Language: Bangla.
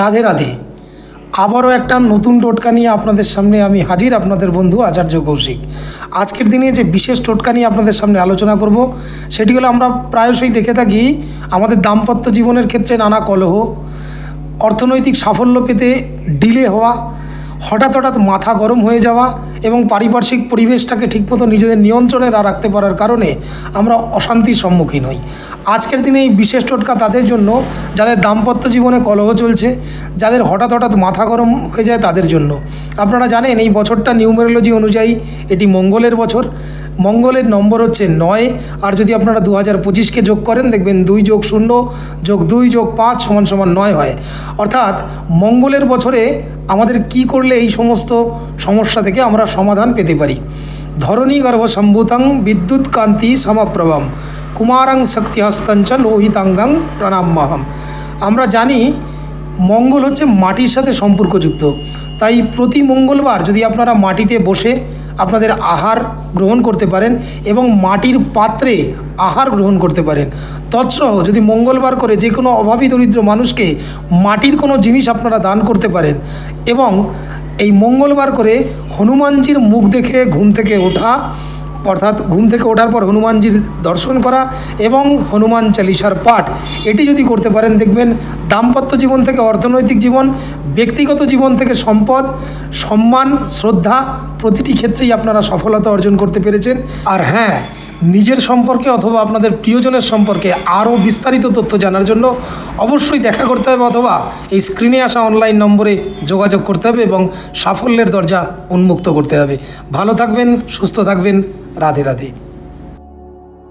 রাধে রাধে। আবারও একটা নতুন টোটকা নিয়ে আপনাদের সামনে আমি হাজির আপনাদের বন্ধু আচার্য কৌশিক। আজকের দিনে যে বিশেষ টোটকা নিয়ে আপনাদের সামনে আলোচনা করব, সেটি হলো আমরা প্রায়শই দেখে থাকি আমাদের দাম্পত্য জীবনের ক্ষেত্রে নানা কলহ, অর্থনৈতিক সাফল্য পেতে ডিলে হওয়া হঠাৎ হঠাৎ মাথা গরম হয়ে যাওয়া এবং পারিপার্শ্বিক পরিবেশটাকে ঠিকমতো নিজেদের নিয়ন্ত্রণে না রাখতে পারার কারণে আমরা অশান্তির সম্মুখীন হই। আজকের দিনে এই বিশেষ টোটকা তাদের জন্য, যাদের দাম্পত্য জীবনে কলহ চলছে, যাদের হঠাৎ হঠাৎ মাথা গরম হয়ে যায় তাদের জন্য। আপনারা জানেন, এই বছরটা নিউমেরোলজি অনুযায়ী এটি মঙ্গলের বছর। মঙ্গলের নম্বর হচ্ছে নয়। আর যদি আপনারা দু হাজার পঁচিশকে যোগ করেন, দেখবেন দুই যোগ শূন্য যোগ দুই যোগ পাঁচ সমান সমান নয় হয়। অর্থাৎ মঙ্গলের বছরে আমাদের কি করলে এই সমস্ত সমস্যা থেকে আমরা সমাধান পেতে পারি? ধরণী গর্ভ সম্ভূতং বিদ্যুৎ কান্তি সমাপ্রভম কুমারাং শক্তিহস্তঞ্চ লোহিতাঙ্গাং প্রণাম্যহম আমরা জানি মঙ্গল হচ্ছে মাটির সাথে সম্পর্কযুক্ত। তাই প্রতি মঙ্গলবার যদি আপনারা মাটিতে বসে আপনাদের আহার গ্রহণ করতে পারেন এবং মাটির পাত্রে আহার গ্রহণ করতে পারেন। তৎসহ যদি মঙ্গলবার করে যে কোনো অভাবী দরিদ্র মানুষকে মাটির কোনো জিনিস আপনারা দান করতে পারেন এবং এই মঙ্গলবার করে হনুমানজির মুখ দেখে ঘুম থেকে ওঠা অর্থাৎ ঘুম থেকে ওঠার পর হনুমানজির দর্শন করা এবং হনুমান চালিসার পাঠ। এটি যদি করতে পারেন, দেখবেন দাম্পত্য জীবন থেকে অর্থনৈতিক জীবন, ব্যক্তিগত জীবন থেকে সম্পদ, সম্মান, শ্রদ্ধা প্রতিটি ক্ষেত্রেই আপনারা সফলতা অর্জন করতে পেরেছেন। আর হ্যাঁ নিজের সম্পর্কে অথবা আপনাদের প্রিয়জনের সম্পর্কে আরও বিস্তারিত তথ্য জানার জন্য অবশ্যই দেখা করতে হবে অথবা এই স্ক্রিনে আসা অনলাইন নম্বরে যোগাযোগ করতে হবে এবং সাফল্যের দরজা উন্মুক্ত করতে হবে। ভালো থাকবেন, সুস্থ থাকবেন। রাধে রাধে।